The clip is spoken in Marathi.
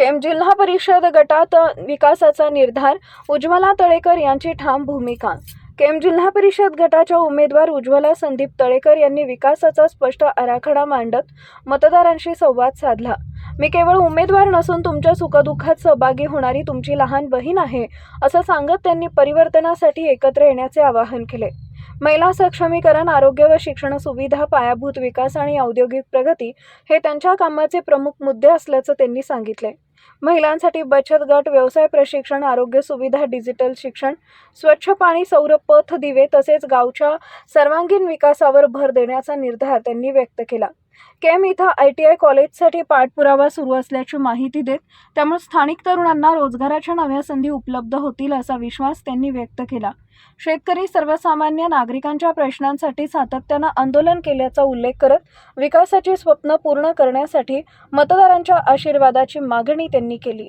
केम जिल्हा परिषद गटात विकासाचा निर्धार उज्ज्वला तळेकर यांची ठाम भूमिका. केम जिल्हा परिषद गटाच्या उमेदवार उज्ज्वला संदीप तळेकर यांनी विकासाचा स्पष्ट आराखडा मांडत मतदारांशी संवाद साधला. मी केवळ उमेदवार नसून तुमच्या सुखदुःखात सहभागी होणारी तुमची लहान बहीण आहे असं सांगत त्यांनी परिवर्तनासाठी एकत्र येण्याचे आवाहन केले. महिला सक्षमीकरण आरोग्य व शिक्षण सुविधा पायाभूत विकास आणि औद्योगिक प्रगती हे त्यांच्या कामाचे प्रमुख मुद्दे असल्याचं त्यांनी सांगितले. महिलांसाठी बचत गट व्यवसाय प्रशिक्षण आरोग्य सुविधा डिजिटल शिक्षण स्वच्छ पाणी सौर पथ दिवे तसेच गावच्या सर्वांगीण विकासावर भर देण्याचा निर्धार त्यांनी व्यक्त केला. केम इथं आय टी आय कॉलेजसाठी पाठपुरावा सुरू असल्याची माहिती देत त्यामुळे स्थानिक तरुणांना रोजगाराच्या नव्या संधी उपलब्ध होतील असा विश्वास त्यांनी व्यक्त केला. शेतकरी सर्वसामान्य नागरिकांच्या प्रश्नांसाठी सातत्यानं आंदोलन केल्याचा उल्लेख करत विकासाची स्वप्न पूर्ण करण्यासाठी मतदारांच्या आशीर्वादाची मागणी त्यांनी केली.